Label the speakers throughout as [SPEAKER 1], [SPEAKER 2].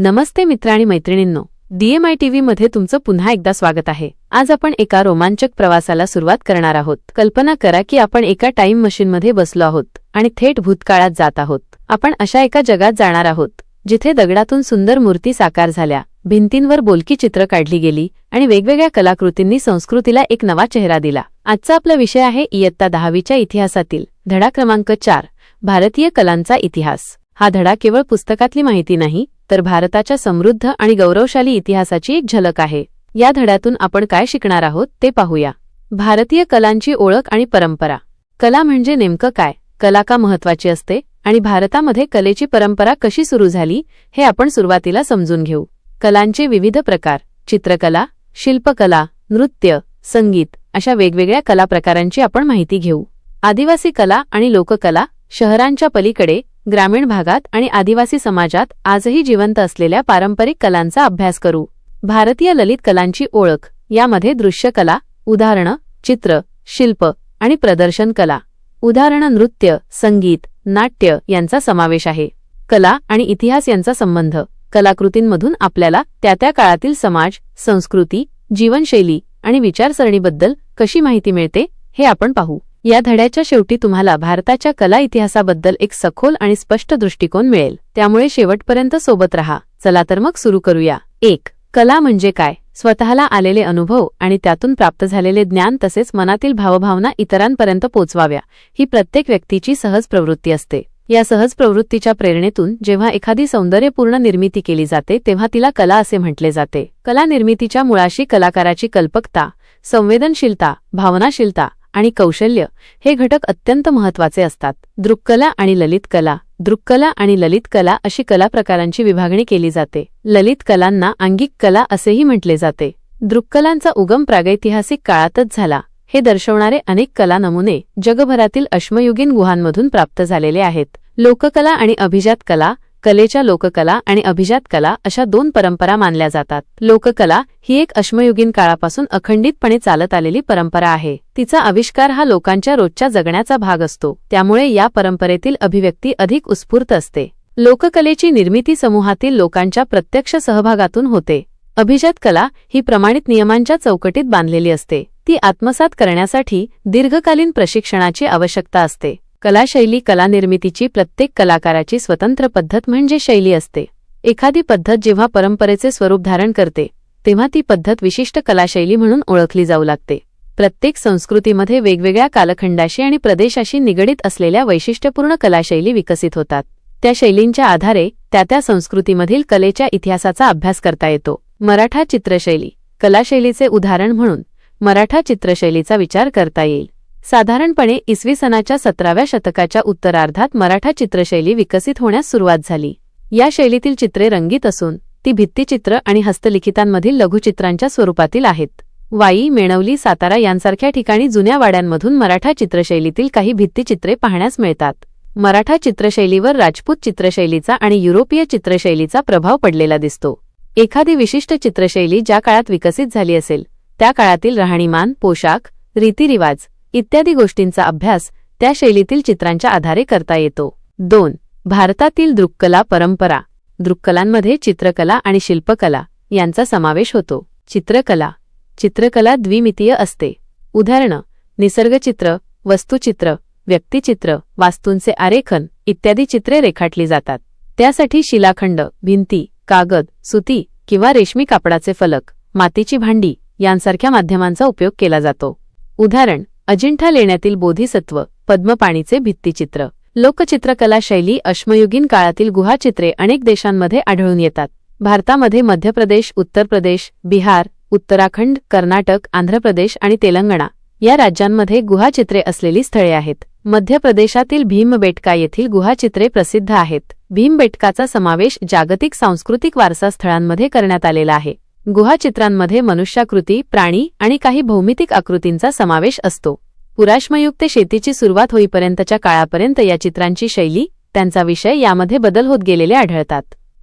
[SPEAKER 1] नमस्ते मित्र आणि मैत्रिणींनो डीएमआय टीव्ही मध्ये तुमचं पुन्हा एकदा स्वागत आहे. आज आपण एका रोमांचक प्रवासाला सुरुवात करणार आहोत. कल्पना करा की आपण एका टाइम मशीनमध्ये बसलो आहोत आणि थेट भूतकाळात जात आहोत. आपण अशा एका जगात जाणार आहोत जिथे दगडातून सुंदर मूर्ती साकार झाल्या भिंतींवर बोलकी चित्र काढली गेली आणि वेगवेगळ्या कलाकृतींनी संस्कृतीला एक नवा चेहरा दिला. आजचा आपला विषय आहे इयत्ता दहावीच्या इतिहासातील धडा क्रमांक चार भारतीय कलांचा इतिहास. हा धडा केवळ पुस्तकातली माहिती नाही तर भारताच्या समृद्ध आणि गौरवशाली इतिहासाची एक झलक आहे. या धड्यातून आपण काय शिकणार आहोत ते पाहूया. भारतीय कलांची ओळख आणि परंपरा. कला म्हणजे नेमकं काय? कला का महत्वाची असते? आणि भारतामध्ये कलेची परंपरा कशी सुरू झाली हे आपण सुरुवातीला समजून घेऊ. कलांचे विविध प्रकार. चित्रकला शिल्पकला नृत्य संगीत अशा वेगवेगळ्या कला प्रकारांची आपण माहिती घेऊ. आदिवासी कला आणि लोककला शहरांच्या पलीकडे ग्रामीण भागात आणि आदिवासी समाजात आजही जिवंत असलेल्या पारंपरिक कलांचा अभ्यास करू. भारतीय ललित कलांची ओळख यामध्ये दृश्यकला उदाहरणं चित्र शिल्प आणि प्रदर्शन कला उदाहरणं नृत्य संगीत नाट्य यांचा समावेश आहे. कला आणि इतिहास यांचा संबंध कलाकृतींमधून आपल्याला त्या त्या काळातील समाज संस्कृती जीवनशैली आणि विचारसरणीबद्दल कशी माहिती मिळते हे आपण पाहू. या धड्याच्या शेवटी तुम्हाला भारताच्या कला इतिहासाबद्दल एक सखोल आणि स्पष्ट दृष्टिकोन मिळेल. त्यामुळे शेवटपर्यंत सोबत रहा. चला तर मग सुरू करूया. एक कला म्हणजे काय? स्वतःला आलेले अनुभव आणि त्यातून प्राप्त झालेले ज्ञान तसेच मनातील भावभावना इतरांपर्यंत पोचवाव्या. ही प्रत्येक व्यक्तीची सहज प्रवृत्ती असते. या सहज प्रवृत्तीच्या प्रेरणेतून जेव्हा एखादी सौंदर्यपूर्ण निर्मिती केली जाते तेव्हा तिला कला असे म्हटले जाते. कला निर्मितीच्या मुळाशी कलाकाराची कल्पकता संवेदनशीलता भावनाशीलता आणि कौशल्य हे घटक अत्यंत महत्त्वाचे असतात. दृक्कला आणि ललित कला. दृक्कला आणि ललित कला अशी कला प्रकारांची विभागणी केली जाते. ललित कलांना आंगिक कला असेही म्हटले जाते. दृक्कलांचा उगम प्रागैतिहासिक काळातच झाला. हे दर्शवणारे अनेक कला नमुने जगभरातील अश्मयुगीन गुहांमधून प्राप्त झालेले आहेत. लोककला आणि अभिजात कला कलेच्या लोककला आणि अभिजात कला अशा दोन परंपरा मानल्या जातात. लोककला ही एक अश्मयुगीन काळापासून अखंडितपणे चालत आलेली परंपरा आहे. तिचा आविष्कार हा लोकांच्या रोजच्या जगण्याचा भाग असतो. त्यामुळे या परंपरेतील अभिव्यक्ती अधिक उत्स्फूर्त असते. लोककलेची निर्मिती समूहातील लोकांच्या प्रत्यक्ष सहभागातून होते. अभिजात कला ही प्रमाणित नियमांच्या चौकटीत बांधलेली असते. ती आत्मसात करण्यासाठी दीर्घकालीन प्रशिक्षणाची आवश्यकता असते. कलाशैली कलानिर्मितीची प्रत्येक कलाकाराची स्वतंत्र पद्धत म्हणजे शैली असते. एखादी पद्धत जेव्हा परंपरेचे स्वरूप धारण करते तेव्हा ती पद्धत विशिष्ट कलाशैली म्हणून ओळखली जाऊ लागते. प्रत्येक संस्कृतीमध्ये वेगवेगळ्या कालखंडाशी आणि प्रदेशाशी निगडीत असलेल्या वैशिष्ट्यपूर्ण कलाशैली विकसित होतात. त्या शैलींच्या आधारे त्या त्या संस्कृतीमधील कलेच्या इतिहासाचा अभ्यास करता येतो. मराठा चित्रशैली कलाशैलीचे उदाहरण म्हणून मराठा चित्रशैलीचा विचार करता येईल. साधारणपणे इसवी सनाच्या सतराव्या शतकाच्या उत्तरार्धात मराठा चित्रशैली विकसित होण्यास सुरुवात झाली. या शैलीतील चित्रे रंगीत असून ती भित्तिचित्र आणि हस्तलिखितांमधील लघुचित्रांच्या स्वरूपातील आहेत. वाई मेणवली सातारा यांसारख्या ठिकाणी जुन्या वाड्यांमधून मराठा चित्रशैलीतील काही भित्तिचित्रे पाहण्यास मिळतात. मराठा चित्रशैलीवर राजपूत चित्रशैलीचा आणि युरोपीय चित्रशैलीचा प्रभाव पडलेला दिसतो. एखादी विशिष्ट चित्रशैली ज्या काळात विकसित झाली असेल त्या काळातील राहणीमान पोशाख रीतिरिवाज इत्यादी गोष्टींचा अभ्यास त्या शैलीतील चित्रांच्या आधारे करता येतो. दोन भारतातील दृक्कला परंपरा. दृक्कलांमध्ये चित्रकला आणि शिल्पकला यांचा समावेश होतो. चित्रकला. चित्रकला द्विमितीय असते. उदाहरणं निसर्गचित्र वस्तुचित्र व्यक्तिचित्र वास्तूंचे आरेखन इत्यादी चित्रे रेखाटली जातात. त्यासाठी शिलाखंड भिंती कागद सुती किंवा रेशमी कापडाचे फलक मातीची भांडी यांसारख्या माध्यमांचा उपयोग केला जातो. उदाहरण अजिंठा लेण्यातील बोधिसत्व पद्मपाणीचे भित्तिचित्र. लोकचित्रकला शैली अश्मयुगीन काळातील गुहाचित्रे अनेक देशांमध्ये आढळून येतात. भारतामध्ये मध्य प्रदेश उत्तर प्रदेश बिहार उत्तराखंड कर्नाटक आंध्र प्रदेश आणि तेलंगणा या राज्यांमध्ये गुहाचित्रे असलेली स्थळे आहेत. मध्य प्रदेशातील भीमबेटका येथील गुहाचित्रे प्रसिद्ध आहेत. भीमबेटकाचा समावेश जागतिक सांस्कृतिक वारसा स्थळांमध्ये करण्यात आलेला आहे. गुहाचित्रांमध्ये मनुष्याकृती प्राणी आणि काही भौमितिक आकृतींचा समावेश असतो. पुराश्मयुक्त शेतीची सुरुवात होईपर्यंतच्या काळापर्यंत या चित्रांची शैली त्यांचा विषय यामध्ये बदल होत गेलेले आढळतात.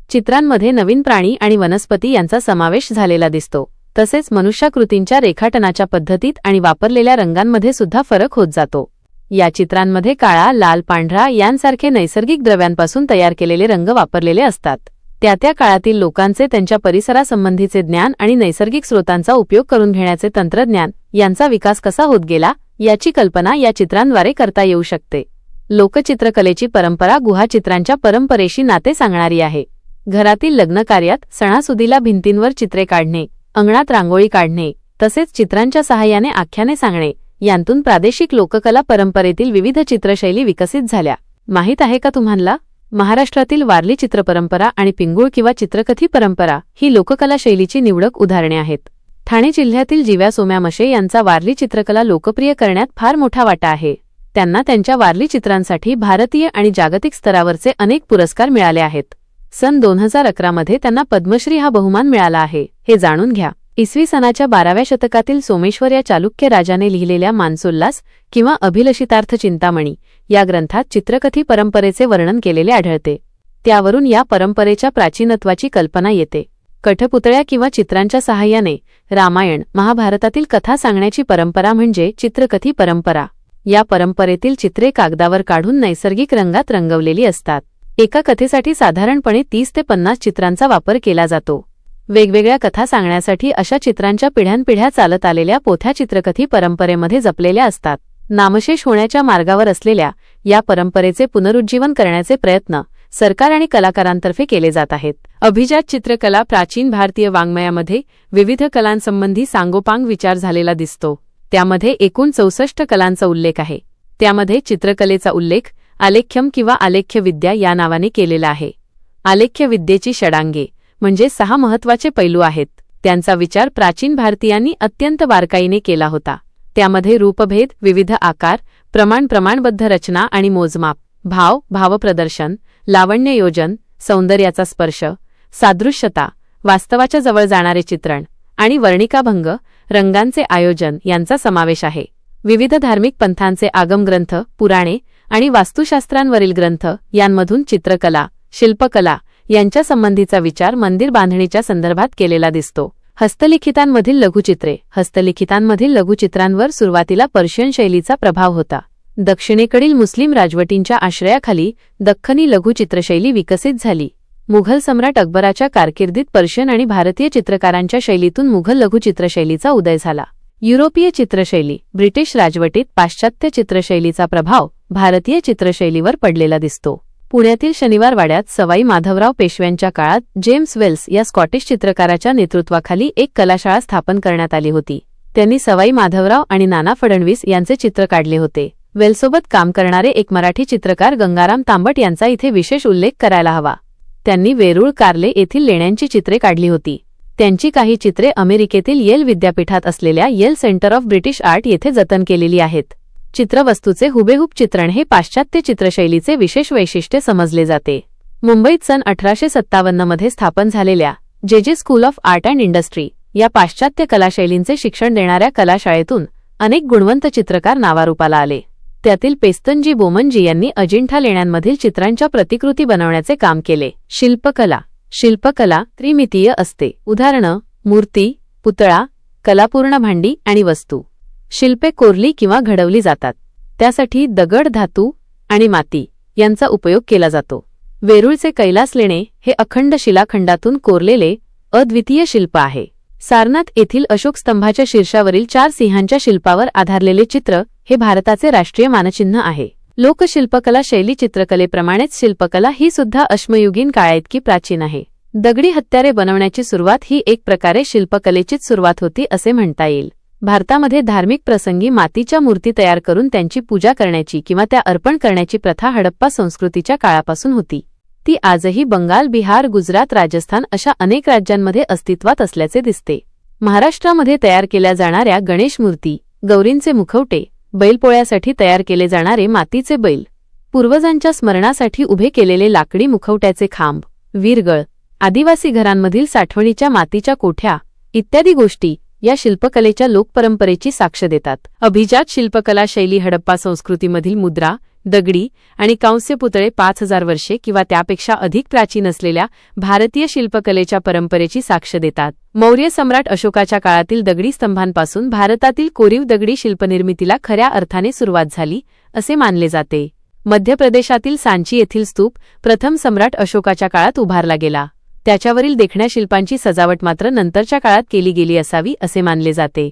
[SPEAKER 1] चित्रांमध्ये नवीन प्राणी आणि वनस्पती यांचा समावेश झालेला दिसतो. तसेच मनुष्याकृतींच्या रेखाटनाच्या पद्धतीत आणि वापरलेल्या रंगांमध्ये सुद्धा फरक होत जातो. या चित्रांमध्ये काळा लाल पांढरा यांसारखे नैसर्गिक द्रव्यांपासून तयार केलेले रंग वापरलेले असतात. त्या त्या काळातील लोकांचे त्यांच्या परिसरासंबंधीचे ज्ञान आणि नैसर्गिक स्रोतांचा उपयोग करून घेण्याचे तंत्रज्ञान यांचा विकास कसा होत गेला याची कल्पना या चित्रांद्वारे करता येऊ शकते. लोकचित्रकलेची परंपरा गुहाचित्रांच्या परंपरेशी नाते सांगणारी आहे. घरातील लग्नकार्यात सणासुदीला भिंतींवर चित्रे काढणे अंगणात रांगोळी काढणे तसेच चित्रांच्या सहाय्याने आख्याने सांगणे यांतून प्रादेशिक लोककला परंपरेतील विविध चित्रशैली विकसित झाल्या. माहीत आहे का तुम्हाला? महाराष्ट्रातील वारली चित्रपरंपरा आणि पिंगुळ किंवा चित्रकथी परंपरा ही लोककला शैलीची निवडक उदाहरणे आहेत. ठाणे जिल्ह्यातील जिव्या सोम्या मशे यांचा वारली चित्रकला लोकप्रिय करण्यात फार मोठा वाटा आहे. त्यांना त्यांच्या वारली चित्रांसाठी भारतीय आणि जागतिक स्तरावरचे अनेक पुरस्कार मिळाले आहेत. सन दोन हजार अकरामध्ये त्यांना पद्मश्री हा बहुमान मिळाला आहे. हे जाणून घ्या. इसवी सनाच्या बाराव्या शतकातील सोमेश्वर या चालुक्य राजाने लिहिलेल्या मानसोल्लास किंवा अभिलषितार्थ चिंतामणी या ग्रंथात चित्रकथी परंपरेचे वर्णन केलेले आढळते. त्यावरून या परंपरेच्या प्राचीनत्वाची कल्पना येते. कठपुतळ्या किंवा चित्रांच्या सहाय्याने रामायण महाभारतातील कथा सांगण्याची परंपरा म्हणजे चित्रकथी परंपरा. या परंपरेतील चित्रे कागदावर काढून नैसर्गिक रंगात रंगवलेली असतात. एका कथेसाठी साधारणपणे तीस ते पन्नास चित्रांचा वापर केला जातो. वेगवेगळ्या कथा सांगण्यासाठी अशा चित्रांच्या पिढ्यानपिढ्या चालत आलेल्या पोथ्या चित्रकथी परंपरेमध्ये जपलेल्या असतात. नामशेष होण्याच्या मार्गावर असलेल्या या परंपरेचे पुनरुज्जीवन करण्याचे प्रयत्न सरकार आणि कलाकारांतर्फे केले जात आहेत. अभिजात चित्रकला प्राचीन भारतीय वाङ्मयामध्ये विविध कलांसंबंधी सांगोपांग विचार झालेला दिसतो. त्यामध्ये एकूण चौसष्ट कलांचा उल्लेख आहे. त्यामध्ये चित्रकलेचा उल्लेख आलेख्यम किंवा आलेख्यविद्या या नावाने केलेला आहे. आलेख्यविद्येची षडांगे म्हणजे सहा महत्त्वाचे पैलू आहेत. त्यांचा विचार प्राचीन भारतीयांनी अत्यंत बारकाईने केला होता. त्यामध्ये रूपभेद विविध आकार प्रमाण प्रमाणबद्ध रचना आणि मोजमाप भाव भावप्रदर्शन लावण्ययोजन सौंदर्याचा स्पर्श सादृश्यता वास्तवाच्या जवळ जाणारे चित्रण आणि वर्णिकाभंग रंगांचे आयोजन यांचा समावेश आहे. विविध धार्मिक पंथांचे आगमग्रंथ पुराणे आणि वास्तुशास्त्रांवरील ग्रंथ यांमधून चित्रकला शिल्पकला यांच्या संबंधीचा विचार मंदिर बांधणीच्या संदर्भात केलेला दिसतो. हस्तलिखितांमधील लघुचित्रे हस्तलिखितांमधील लघुचित्रांवर सुरुवातीला पर्शियन शैलीचा प्रभाव होता. दक्षिणेकडील मुस्लिम राजवटींच्या आश्रयाखाली दख्खनी लघुचित्रशैली विकसित झाली. मुघल सम्राट अकबराच्या कारकिर्दीत पर्शियन आणि भारतीय चित्रकारांच्या शैलीतून मुघल लघुचित्रशैलीचा उदय झाला. युरोपीय चित्रशैली ब्रिटिश राजवटीत पाश्चात्य चित्रशैलीचा प्रभाव भारतीय चित्रशैलीवर पडलेला दिसतो. पुण्यातील शनिवारवाड्यात सवाई माधवराव पेशव्यांच्या काळात जेम्स वेल्स या स्कॉटिश चित्रकाराच्या नेतृत्वाखाली एक कलाशाळा स्थापन करण्यात आली होती. त्यांनी सवाई माधवराव आणि नाना फडणवीस यांचे चित्र काढले होते. वेलसोबत काम करणारे एक मराठी चित्रकार गंगाराम तांबट यांचा इथे विशेष उल्लेख करायला हवा. त्यांनी वेरूळ कार्ले येथील लेण्यांची चित्रे काढली होती. त्यांची काही चित्रे अमेरिकेतील येल विद्यापीठात असलेल्या Yale Center of British Art येथे जतन केलेली आहेत. चित्रवस्तूचे हुबेहूब चित्रण हे पाश्चात्य चित्रशैलीचे विशेष वैशिष्ट्य समजले जाते. मुंबईत सन अठराशे सत्तावन्नमध्ये स्थापन झालेल्या J J school of art and industry या पाश्चात्य कलाशैलींचे शिक्षण देणाऱ्या कलाशाळेतून अनेक गुणवंत चित्रकार नावारूपाला आले. त्यातील पेस्तनजी बोमनजी यांनी अजिंठा लेण्यांमधील चित्रांच्या प्रतिकृती बनवण्याचे काम केले. शिल्पकला. शिल्पकला त्रिमितीय असते. उदाहरणं मूर्ती पुतळा कलापूर्ण भांडी आणि वस्तू. शिल्पे कोरली किंवा घडवली जातात. त्यासाठी दगड धातू आणि माती यांचा उपयोग केला जातो. वेरूळचे कैलास लेणे हे अखंड शिलाखंडातून कोरलेले अद्वितीय शिल्प आहे. सारनाथ येथील अशोक स्तंभाच्या शीर्षावरील चार सिंहांच्या शिल्पावर आधारलेले चित्र हे भारताचे राष्ट्रीय मानचिन्ह आहे. लोकशिल्पकला शैली चित्रकलेप्रमाणेच शिल्पकला ही सुद्धा अश्मयुगीन काळाइतकी प्राचीन आहे. दगडी हत्यारे बनवण्याची सुरुवात ही एक प्रकारे शिल्पकलेचीच सुरुवात होती असे म्हणता येईल. भारतामध्ये धार्मिक प्रसंगी मातीच्या मूर्ती तयार करून त्यांची पूजा करण्याची किंवा त्या अर्पण करण्याची प्रथा हडप्पा संस्कृतीच्या काळापासून होती. ती आजही बंगाल बिहार गुजरात राजस्थान अशा अनेक राज्यांमध्ये अस्तित्वात असल्याचे दिसते. महाराष्ट्रामध्ये तयार केल्या जाणाऱ्या गणेश मूर्ती गौरींचे मुखवटे बैलपोळ्यासाठी तयार केले जाणारे मातीचे बैल. पूर्वजांच्या स्मरणासाठी उभे केलेले लाकडी मुखवट्याचे खांब वीरगळ आदिवासी घरांमधील साठवणीच्या मातीच्या कोठ्या इत्यादी गोष्टी या शिल्पकलेच्या लोकपरंपरेची साक्ष देतात. अभिजात शिल्पकला शैली हडप्पा संस्कृतीमधील मुद्रा दगडी आणि कांस्य पुतळे पाच हजार वर्षे किंवा त्यापेक्षा अधिक प्राचीन असलेल्या भारतीय शिल्पकलेच्या परंपरेची साक्ष देतात. मौर्य सम्राट अशोकाच्या काळातील दगडी स्तंभांपासून भारतातील कोरीव दगडी शिल्पनिर्मितीला खऱ्या अर्थाने सुरुवात झाली असे मानले जाते. मध्य प्रदेशातील सांची येथील स्तूप प्रथम सम्राट अशोकाच्या काळात उभारला गेला. त्याच्यावरील देखण्या शिल्पांची सजावट मात्र नंतरच्या काळात केली गेली असावी असे मानले जाते.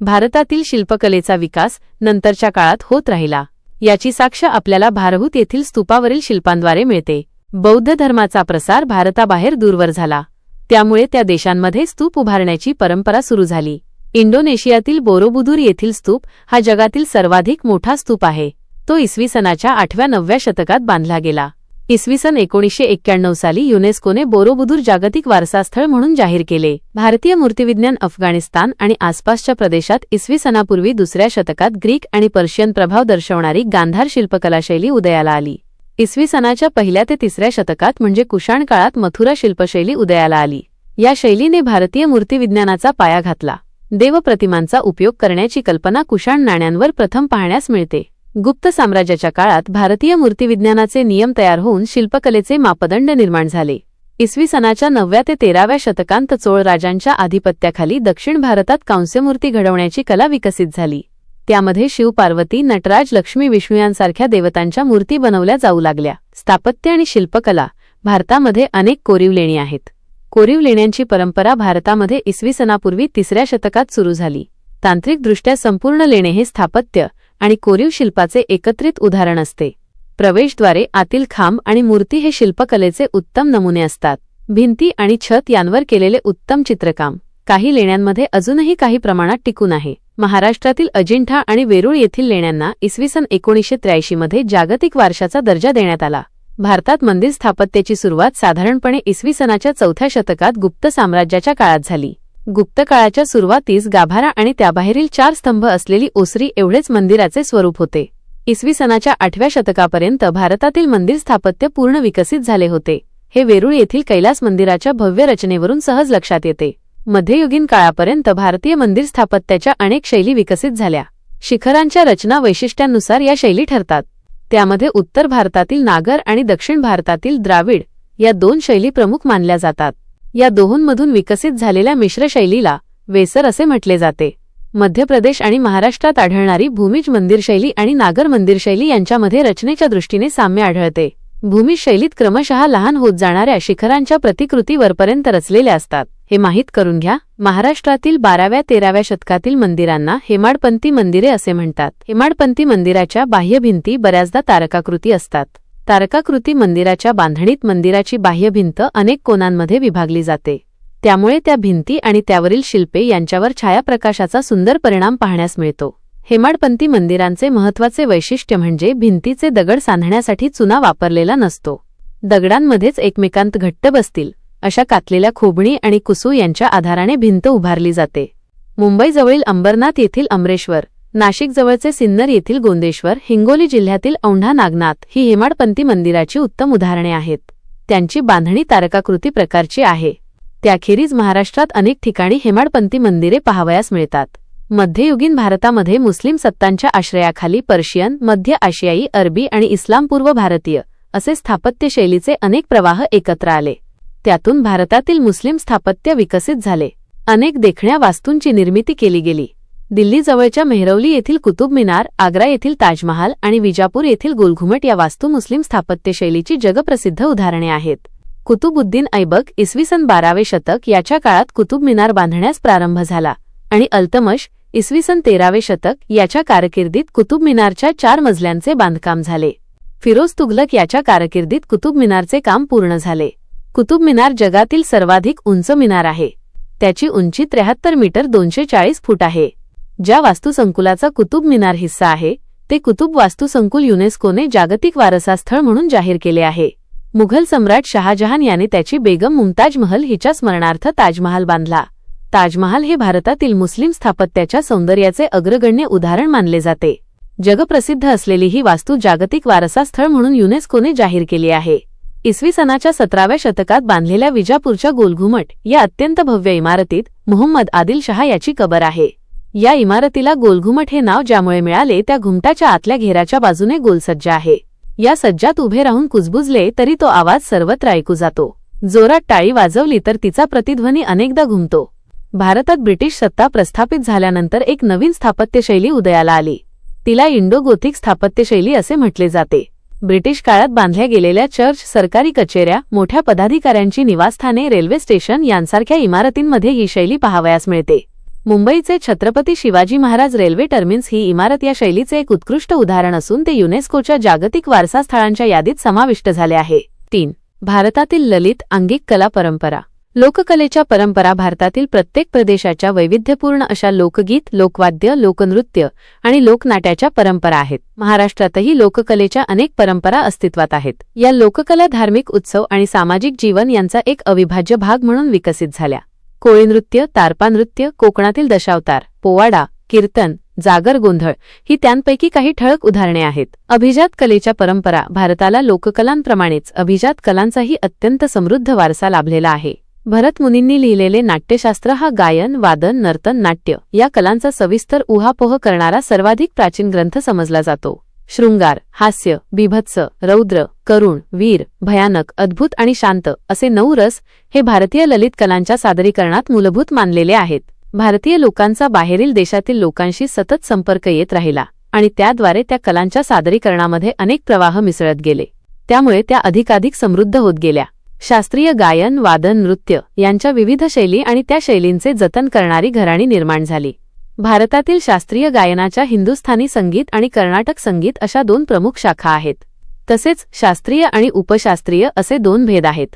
[SPEAKER 1] भारतातील शिल्पकलेचा विकास नंतरच्या काळात होत राहिला. याची साक्ष आपल्याला भारहूत येथील स्तूपावरील शिल्पांद्वारे मिळते. बौद्ध धर्माचा प्रसार भारताबाहेर दूरवर झाला. त्यामुळे त्या देशांमध्ये स्तूप उभारण्याची परंपरा सुरू झाली. इंडोनेशियातील बोरोबुदूर येथील स्तूप हा जगातील सर्वाधिक मोठा स्तूप आहे. तो इसवी सनाच्या आठव्या नवव्या शतकात बांधला गेला. इसवी सन एकोणीसशे एक्क्याण्णव साली युनेस्कोने बोरोबुदूर जागतिक वारसास्थळ म्हणून जाहीर केले. भारतीय मूर्तिविज्ञान अफगाणिस्तान आणि आसपासच्या प्रदेशात इसवी सनापूर्वी दुसऱ्या शतकात ग्रीक आणि पर्शियन प्रभाव दर्शवणारी गांधार शिल्पकलाशैली उदयाला आली. इसवी सनाच्या पहिल्या ते तिसऱ्या शतकात म्हणजे कुशाण काळात मथुरा शिल्पशैली उदयाला आली. या शैलीने भारतीय मूर्तिविज्ञानाचा पाया घातला. देवप्रतिमांचा उपयोग करण्याची कल्पना कुशाण नाण्यांवर प्रथम पाहण्यास मिळते. गुप्त साम्राज्याच्या काळात भारतीय मूर्तिविज्ञानाचे नियम तयार होऊन शिल्पकलेचे मापदंड निर्माण झाले. इसवी सनाच्या नवव्या ते तेराव्या शतकांत चोळ राजांच्या आधिपत्याखाली दक्षिण भारतात कांस्यमूर्ती घडवण्याची कला विकसित झाली. त्यामध्ये शिव पार्वती नटराज लक्ष्मी विष्णू यांसारख्या देवतांच्या मूर्ती बनवल्या जाऊ लागल्या. स्थापत्य आणि शिल्पकला भारतामध्ये अनेक कोरीव लेणी आहेत. कोरीव लेण्यांची परंपरा भारतामध्ये इसवी सनापूर्वी तिसऱ्या शतकात सुरू झाली. तांत्रिकदृष्ट्या संपूर्ण लेणे हे स्थापत्य आणि कोरीव शिल्पाचे एकत्रित उदाहरण असते. प्रवेशद्वारे आतील खांब आणि मूर्ती हे शिल्पकलेचे उत्तम नमुने असतात. भिंती आणि छत यांवर केलेले उत्तम चित्रकाम. काही लेण्यांमध्ये अजूनही काही प्रमाणात टिकून आहे. महाराष्ट्रातील अजिंठा आणि वेरूळ येथील लेण्यांना इसवी सन एकोणीसशे त्र्याऐंशीमध्ये जागतिक वारशाचा दर्जा देण्यात आला. भारतात मंदिर स्थापत्याची सुरुवात साधारणपणे इसवी सनाच्या चौथ्या शतकात गुप्त साम्राज्याच्या काळात झाली. गुप्त काळाच्या सुरुवातीस गाभारा आणि त्याबाहेरील चार स्तंभ असलेली ओसरी एवढेच मंदिराचे स्वरूप होते. इसवी सनाच्या आठव्या शतकापर्यंत भारतातील मंदिर स्थापत्य पूर्ण विकसित झाले होते. हे वेरूळ येथील कैलास मंदिराच्या भव्य रचनेवरून सहज लक्षात येते. मध्ययुगीन काळापर्यंत भारतीय मंदिर स्थापत्याच्या अनेक शैली विकसित झाल्या. शिखरांच्या रचना वैशिष्ट्यांनुसार या शैली ठरतात. त्यामध्ये उत्तर भारतातील नागर आणि दक्षिण भारतातील द्राविड या दोन शैली प्रमुख मानल्या जातात. या दोहोंमधून विकसित झालेल्या मिश्र शैलीला वेसर असे म्हटले जाते. मध्य प्रदेश आणि महाराष्ट्रात आढळणारी भूमिज मंदिर शैली आणि नागर मंदिर शैली यांच्यामध्ये रचनेच्या दृष्टीने साम्य आढळते. भूमिज शैलीत क्रमशः लहान होत जाणाऱ्या शिखरांच्या प्रतिकृती वरपर्यंत रचलेल्या असतात. हे माहीत करून घ्या महाराष्ट्रातील बाराव्या तेराव्या शतकातील मंदिरांना हेमाडपंथी मंदिरे असे म्हणतात. हेमाडपंथी मंदिराच्या बाह्यभिंती बऱ्याचदा तारकाकृती असतात. तारकाकृती मंदिराच्या बांधणीत मंदिराची बाह्यभिंत अनेक कोनांमध्ये विभागली जाते. त्यामुळे त्या भिंती आणि त्यावरील शिल्पे यांच्यावर छायाप्रकाशाचा सुंदर परिणाम पाहण्यास मिळतो. हेमाडपंथी मंदिरांचे महत्त्वाचे वैशिष्ट्य म्हणजे भिंतीचे दगड सांधण्यासाठी चुना वापरलेला नसतो. दगडांमध्येच एकमेकांत घट्ट बसतील अशा कातलेल्या खोबणी आणि कुसू यांच्या आधाराने भिंत उभारली जाते. मुंबईजवळील अंबरनाथ येथील अमरेश्वर नाशिकजवळचे सिन्नर येथील गोंदेश्वर हिंगोली जिल्ह्यातील औंढा नागनाथ ही हेमाडपंथी मंदिराची उत्तम उदाहरणे आहेत. त्यांची बांधणी तारकाकृती प्रकारची आहे. त्याखेरीज महाराष्ट्रात अनेक ठिकाणी हेमाडपंथी मंदिरे पाहावयास मिळतात. मध्ययुगीन भारतामध्ये मुस्लिम सत्तांच्या आश्रयाखाली पर्शियन मध्य आशियाई अरबी आणि इस्लामपूर्व भारतीय असे स्थापत्यशैलीचे अनेक प्रवाह एकत्र आले. त्यातून भारतातील मुस्लिम स्थापत्य विकसित झाले. अनेक देखण्या वास्तूंची निर्मिती केली गेली. दिल्लीजवळच्या मेहरवली येथील कुतुब मिनार आग्रा येथील ताजमहाल आणि विजापूर येथील गोलघुमट या वास्तू मुस्लिम स्थापत्यशैलीची जगप्रसिद्ध उदाहरणे आहेत. कुतुबुद्दीन ऐबक इसवी सन बारावे शतक याच्या काळात कुतुब मिनार बांधण्यास प्रारंभ झाला आणि अल्तमश इसवी सन तेरावे शतक याच्या कारकिर्दीत कुतुब मिनारच्या चार मजल्यांचे बांधकाम झाले. फिरोज तुघलक याच्या कारकिर्दीत कुतुब मिनारचे काम पूर्ण झाले. कुतुब मिनार जगातील सर्वाधिक उंच मिनार आहे. त्याची उंची त्र्याहत्तर मीटर दोनशे चाळीस फूट आहे. ज्या वास्तुसंकुलाचा कुतुब मिनार हिस्सा आहे ते कुतुब वास्तुसंकुल युनेस्कोने जागतिक वारसा स्थळ म्हणून जाहीर केले आहे. मुघल सम्राट शहाजहान याने त्याची बेगम मुमताज महल हिच्या स्मरणार्थ ताजमहाल बांधला. ताजमहाल हे भारतातील मुस्लिम स्थापत्याच्या सौंदर्याचे अग्रगण्य उदाहरण मानले जाते. जगप्रसिद्ध असलेली ही वास्तू जागतिक वारसा स्थळ म्हणून युनेस्कोने जाहीर केली आहे. इसवी सनाच्या सतराव्या शतकात बांधलेल्या विजापूरच्या गोलघुमट या अत्यंत भव्य इमारतीत मोहम्मद आदिल शहा याची कबर आहे. या इमारतीला गोलघुमट हे नाव ज्यामुळे मिळाले त्या घुमटाच्या आतल्या घेराच्या बाजूने गोलसज्ज आहे. या सज्जात उभे राहून कुजबुजले तरी तो आवाज सर्वत्र ऐकू जातो. जोरात टाळी वाजवली तर तिचा प्रतिध्वनी अनेकदा घुमतो. भारतात ब्रिटिश सत्ता प्रस्थापित झाल्यानंतर एक नवीन स्थापत्यशैली उदयाला आली. तिला इंडो गोथिक स्थापत्यशैली असे म्हटले जाते. ब्रिटिश काळात बांधल्या गेलेल्या चर्च सरकारी कचेऱ्या मोठ्या पदाधिकाऱ्यांची निवासस्थाने रेल्वे स्टेशन यांसारख्या इमारतींमध्ये ही शैली पाहावयास मिळते. मुंबईचे छत्रपती शिवाजी महाराज रेल्वे टर्मिन्स ही इमारत या शैलीचे एक उत्कृष्ट उदाहरण असून ते युनेस्कोच्या जागतिक वारसा स्थळांच्या यादीत समाविष्ट झाले आहे. तीन. भारतातील ललित अंगिक कला परंपरा. लोककलेच्या परंपरा भारतातील प्रत्येक प्रदेशाच्या वैविध्यपूर्ण अशा लोकगीत लोकवाद्य लोकनृत्य आणि लोकनाट्याच्या परंपरा आहेत. महाराष्ट्रातही लोककलेच्या अनेक परंपरा अस्तित्वात आहेत. या लोककला धार्मिक उत्सव आणि सामाजिक जीवन यांचा एक अविभाज्य भाग म्हणून विकसित झाल्या. कोळी नृत्य तारपा नृत्य कोकणातील दशावतार पोवाडा कीर्तन जागर गोंधळ ही त्यांपैकी काही ठळक उदाहरणे आहेत. अभिजात कलेच्या परंपरा भारताला लोककलांप्रमाणेच अभिजात कलांचाही अत्यंत समृद्ध वारसा लाभलेला आहे. भरत मुनींनी लिहिलेले नाट्यशास्त्र हा गायन वादन नर्तन नाट्य या कलांचा सविस्तर उहापोह करणारा सर्वाधिक प्राचीन ग्रंथ समजला जातो. शृंगार हास्य बिभत्स रौद्र करुण वीर भयानक अद्भुत आणि शांत असे नऊ रस हे भारतीय ललित कलांच्या सादरीकरणात मूलभूत मानलेले आहेत. भारतीय लोकांचा बाहेरील देशातील लोकांशी सतत संपर्क येत राहिला आणि त्याद्वारे त्या कलांच्या सादरीकरणामध्ये अनेक प्रवाह मिसळत गेले. त्यामुळे त्या अधिकाधिक समृद्ध होत गेल्या. शास्त्रीय गायन वादन नृत्य यांच्या विविध शैली आणि त्या शैलींचे जतन करणारी घराणी निर्माण झाली. भारतातील शास्त्रीय गायनाच्या हिंदुस्थानी संगीत आणि कर्नाटक संगीत अशा दोन प्रमुख शाखा आहेत. तसेच शास्त्रीय आणि उपशास्त्रीय असे दोन भेद आहेत.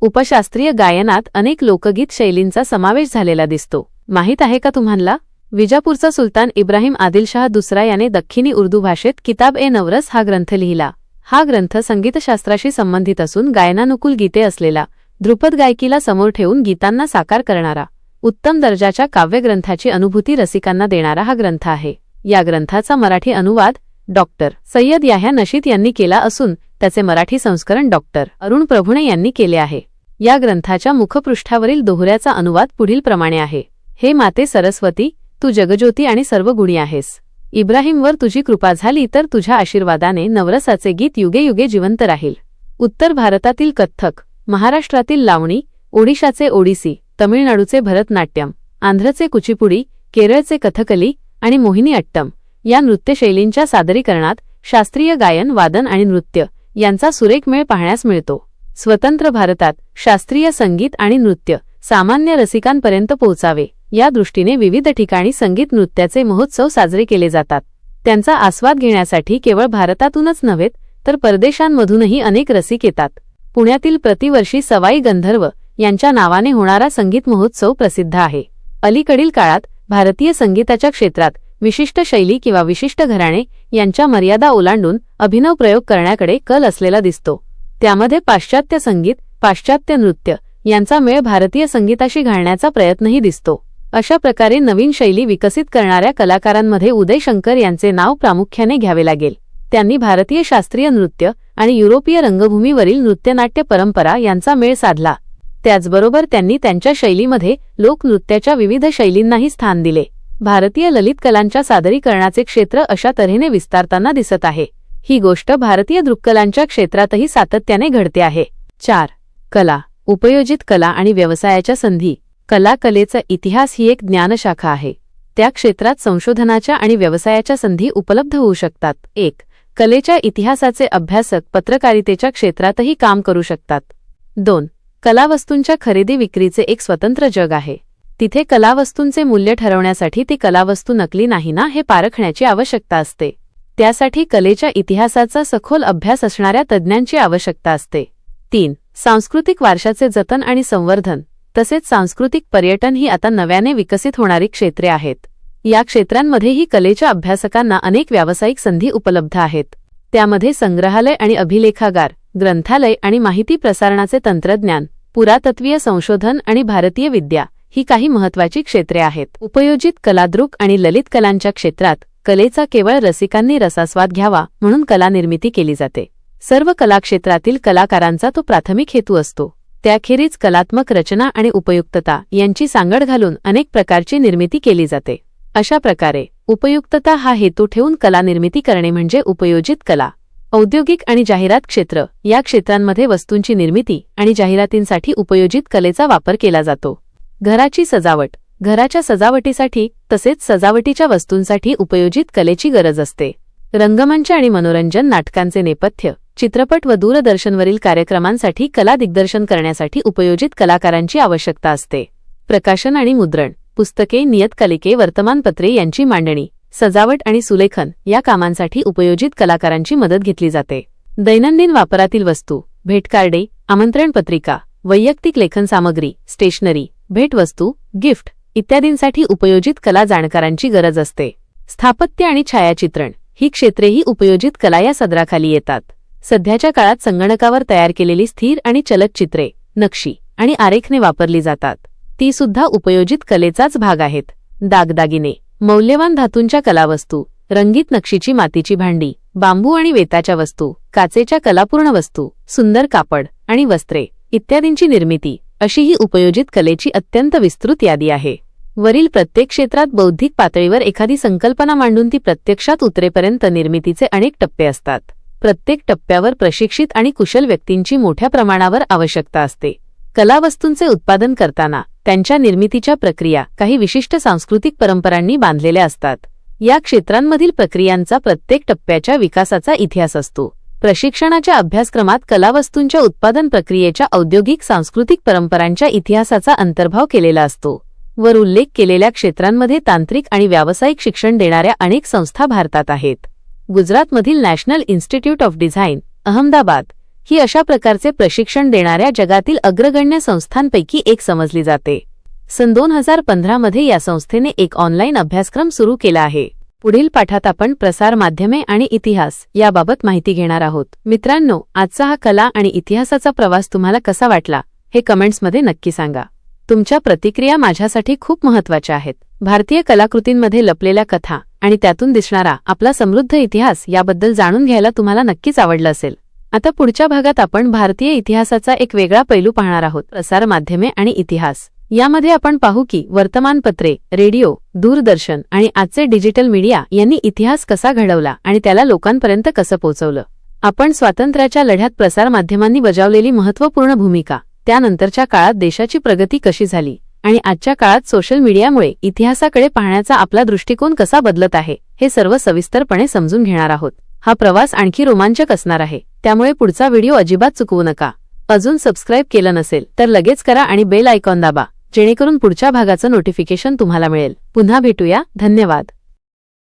[SPEAKER 1] उपशास्त्रीय गायनात अनेक लोकगीत शैलींचा समावेश झालेला दिसतो. माहीत आहे का तुम्हाला? विजापूरचा सुलतान इब्राहिम आदिलशाह दुसरा याने दख्खिनी उर्दू भाषेत किताब ए नवरस हा ग्रंथ लिहिला. हा ग्रंथ संगीतशास्त्राशी संबंधित असून गायनानुकूल गीते असलेला ध्रुपद गायकीला समोर ठेवून गीतांना साकार करणारा. उत्तम दर्जाच्या काव्यग्रंथाची अनुभूती रसिकांना देणारा हा ग्रंथ आहे. या ग्रंथाचा मराठी अनुवाद डॉक्टर सय्यद याह्या नशीद यांनी केला असून त्याचे मराठी संस्करण डॉक्टर अरुण प्रभुणे यांनी केले आहे. या ग्रंथाच्या मुखपृष्ठावरील दोहऱ्याचा अनुवाद पुढील प्रमाणे आहे. हे माते सरस्वती तू जगज्योती आणि सर्व गुणी आहेस. इब्राहिमवर तुझी कृपा झाली तर तुझ्या आशीर्वादाने नवरसाचे गीत युगे युगे जिवंत राहील. उत्तर भारतातील कथ्थक महाराष्ट्रातील लावणी ओडिशाचे ओडिसी तमिळनाडूचे भरतनाट्यम आंध्रचे कुचिपुडी केरळचे कथकली आणि मोहिनी अट्टम या नृत्यशैलींच्या सादरीकरणात शास्त्रीय गायन वादन आणि नृत्य यांचा सुरेख मेळ पाहण्यास मिळतो. स्वतंत्र भारतात शास्त्रीय संगीत आणि नृत्य सामान्य रसिकांपर्यंत पोहोचावे या दृष्टीने विविध ठिकाणी संगीत नृत्याचे महोत्सव साजरे केले जातात. त्यांचा आस्वाद घेण्यासाठी केवळ भारतातूनच नव्हे तर परदेशांमधूनही अनेक रसिक येतात. पुण्यातील प्रतिवर्षी सवाई गंधर्व यांच्या नावाने होणारा संगीत महोत्सव प्रसिद्ध आहे. अलीकडील काळात भारतीय संगीताच्या क्षेत्रात विशिष्ट शैली किंवा विशिष्ट घराणे यांच्या मर्यादा ओलांडून अभिनव प्रयोग करण्याकडे कल असलेला दिसतो. त्यामध्ये पाश्चात्य संगीत पाश्चात्य नृत्य यांचा मेळ भारतीय संगीताशी घालण्याचा प्रयत्नही दिसतो. अशा प्रकारे नवीन शैली विकसित करणाऱ्या कलाकारांमध्ये उदय शंकर यांचे नाव प्रामुख्याने घ्यावे लागेल. त्यांनी भारतीय शास्त्रीय नृत्य आणि युरोपीय रंगभूमीवरील नृत्यनाट्य परंपरा यांचा मेळ साधला. त्याचबरोबर त्यांनी त्यांच्या शैलीमध्ये लोकनृत्याच्या विविध शैलींनाही स्थान दिले. भारतीय ललित कलांच्या सादरीकरणाचे क्षेत्र अशा तऱ्हेने विस्तारताना दिसत आहे. ही गोष्ट भारतीय दृक्कलांच्या क्षेत्रातही सातत्याने घडते आहे. चार. कला. उपयोजित कला आणि व्यवसायाच्या संधी. कला कलेचा इतिहास ही एक ज्ञानशाखा आहे. त्या क्षेत्रात संशोधनाच्या आणि व्यवसायाच्या संधी उपलब्ध होऊ शकतात. एक. कलेच्या इतिहासाचे अभ्यासक पत्रकारितेच्या क्षेत्रातही काम करू शकतात. दोन. कलावस्तूंच्या खरेदी विक्रीचे एक स्वतंत्र जग आहे. तिथे कलावस्तूंचे मूल्य ठरवण्यासाठी ती कलावस्तू नकली नाही ना हे पारखण्याची आवश्यकता असते. त्यासाठी कलेच्या इतिहासाचा सखोल अभ्यास असणाऱ्या तज्ज्ञांची आवश्यकता असते. तीन सांस्कृतिक वारशाचे जतन आणि संवर्धन. तसेच सांस्कृतिक पर्यटन ही आता नव्याने विकसित होणारी क्षेत्रे आहेत. या क्षेत्रांमध्येही कलेच्या अभ्यासकांना अनेक व्यावसायिक संधी उपलब्ध आहेत. त्यामध्ये संग्रहालय आणि अभिलेखागार ग्रंथालय आणि माहिती प्रसारणाचे तंत्रज्ञान पुरातत्वीय संशोधन आणि भारतीय विद्या ही काही महत्वाची क्षेत्रे आहेत. उपयोजित कलादृक आणि ललित कलांच्या क्षेत्रात कलेचा केवळ रसिकांनी रसास्वाद घ्यावा म्हणून कला निर्मिती केली जाते. सर्व कलाक्षेत्रातील कलाकारांचा तो प्राथमिक हेतू असतो. त्याखेरीज कलात्मक रचना आणि उपयुक्तता यांची सांगड घालून अनेक प्रकारची निर्मिती केली जाते. अशा प्रकारे उपयुक्तता हा हेतू ठेवून कला निर्मिती करणे म्हणजे उपयोजित कला. औद्योगिक आणि जाहिरात क्षेत्र या क्षेत्रांमध्ये वस्तूंची निर्मिती आणि जाहिरातींसाठी उपयोजित कलेचा वापर केला जातो. घराची सजावट घराच्या सजावटीसाठी तसेच सजावटीच्या वस्तूंसाठी उपयोजित कलेची गरज असते. रंगमंच आणि मनोरंजन नाटकांचे नेपथ्य चित्रपट व दूरदर्शनवरील कार्यक्रमांसाठी कला दिग्दर्शन करण्यासाठी उपयोजित कलाकारांची आवश्यकता असते. प्रकाशन आणि मुद्रण पुस्तके नियतकालिके वर्तमानपत्रे यांची मांडणी. सजावट आणि सुलेखन या कामांसाठी उपयोजित कलाकारांची मदत घेतली जाते. दैनंदिन वापरातील वस्तू भेटकार्डे आमंत्रण पत्रिका वैयक्तिक लेखन सामग्री स्टेशनरी भेटवस्तू गिफ्ट इत्यादींसाठी उपयोजित कला जाणकारांची गरज असते. स्थापत्य आणि छायाचित्रण ही क्षेत्रेही उपयोजित कला या सदराखाली येतात. सध्याच्या काळात संगणकावर तयार केलेली स्थिर आणि चलत चित्रे नक्षी आणि आरेखने वापरली जातात. ती सुद्धा उपयोजित कलेचाच भाग आहेत. दागदागिने मौल्यवान धातूंच्या कलावस्तू रंगीत नक्षीची मातीची भांडी बांबू आणि वेताच्या वस्तू काचेच्या कलापूर्ण वस्तू सुंदर कापड आणि वस्त्रे इत्यादींची निर्मिती अशी ही उपयोजित कलेची अत्यंत विस्तृत यादी आहे. वरील प्रत्येक क्षेत्रात बौद्धिक पातळीवर एखादी संकल्पना मांडून ती प्रत्यक्षात उतरेपर्यंत निर्मितीचे अनेक टप्पे असतात. प्रत्येक टप्प्यावर प्रशिक्षित आणि कुशल व्यक्तींची मोठ्या प्रमाणावर आवश्यकता असते. कलावस्तूंचे उत्पादन करताना त्यांच्या निर्मितीच्या प्रक्रिया काही विशिष्ट सांस्कृतिक परंपरांनी बांधलेल्या असतात. या क्षेत्रांमधील प्रक्रियांचा प्रत्येक टप्प्याच्या विकासाचा इतिहास असतो. प्रशिक्षणाच्या अभ्यासक्रमात कलावस्तूंच्या उत्पादन प्रक्रियेच्या औद्योगिक सांस्कृतिक परंपरांच्या इतिहासाचा अंतर्भाव केलेला असतो वर उल्लेख केलेल्या क्षेत्रांमध्ये तांत्रिक आणि व्यावसायिक शिक्षण देणाऱ्या अनेक संस्था भारतात आहेत. गुजरातमधील national institute of design Ahmedabad ही अशा प्रकारचे प्रशिक्षण देणाऱ्या जगातील अग्रगण्य संस्थांपैकी एक समजली जाते. सन दोन हजार पंधरामध्ये या संस्थेने एक ऑनलाईन अभ्यासक्रम सुरू केला आहे. पुढील पाठात आपण प्रसार माध्यमे आणि इतिहास याबाबत माहिती घेणार आहोत. मित्रांनो आजचा हा कला आणि इतिहासाचा प्रवास तुम्हाला कसा वाटला हे कमेंट्समध्ये नक्की सांगा. तुमच्या प्रतिक्रिया माझ्यासाठी खूप महत्त्वाच्या आहेत. भारतीय कलाकृतींमध्ये लपलेल्या कथा आणि त्यातून दिसणारा आपला समृद्ध इतिहास याबद्दल जाणून घ्यायला तुम्हाला नक्कीच आवडलं असेल. आता पुढच्या भागात आपण भारतीय इतिहासाचा एक वेगळा पैलू पाहणार आहोत प्रसार माध्यमे आणि इतिहास. यामध्ये आपण पाहू की वर्तमानपत्रे रेडिओ दूरदर्शन आणि आजचे डिजिटल मीडिया यांनी इतिहास कसा घडवला आणि त्याला लोकांपर्यंत कसं पोहोचवलं. आपण स्वातंत्र्याच्या लढ्यात प्रसारमाध्यमांनी बजावलेली महत्त्वपूर्ण भूमिका त्यानंतरच्या काळात देशाची प्रगती कशी झाली आणि आजच्या काळात सोशल मीडियामुळे इतिहासाकडे पाहण्याचा आपला दृष्टिकोन कसा बदलत आहे हे सर्व सविस्तरपणे समजून घेणार आहोत. हा प्रवास आणखी रोमांचक असणार आहे. त्यामुळे पुढचा व्हिडिओ अजिबात चुकवू नका. अजून सबस्क्राईब केलं नसेल तर लगेच करा आणि बेल आयकॉन दाबा जेणेकरून पुढच्या भागाचं नोटिफिकेशन तुम्हाला मिळेल. पुन्हा भेटूया. धन्यवाद.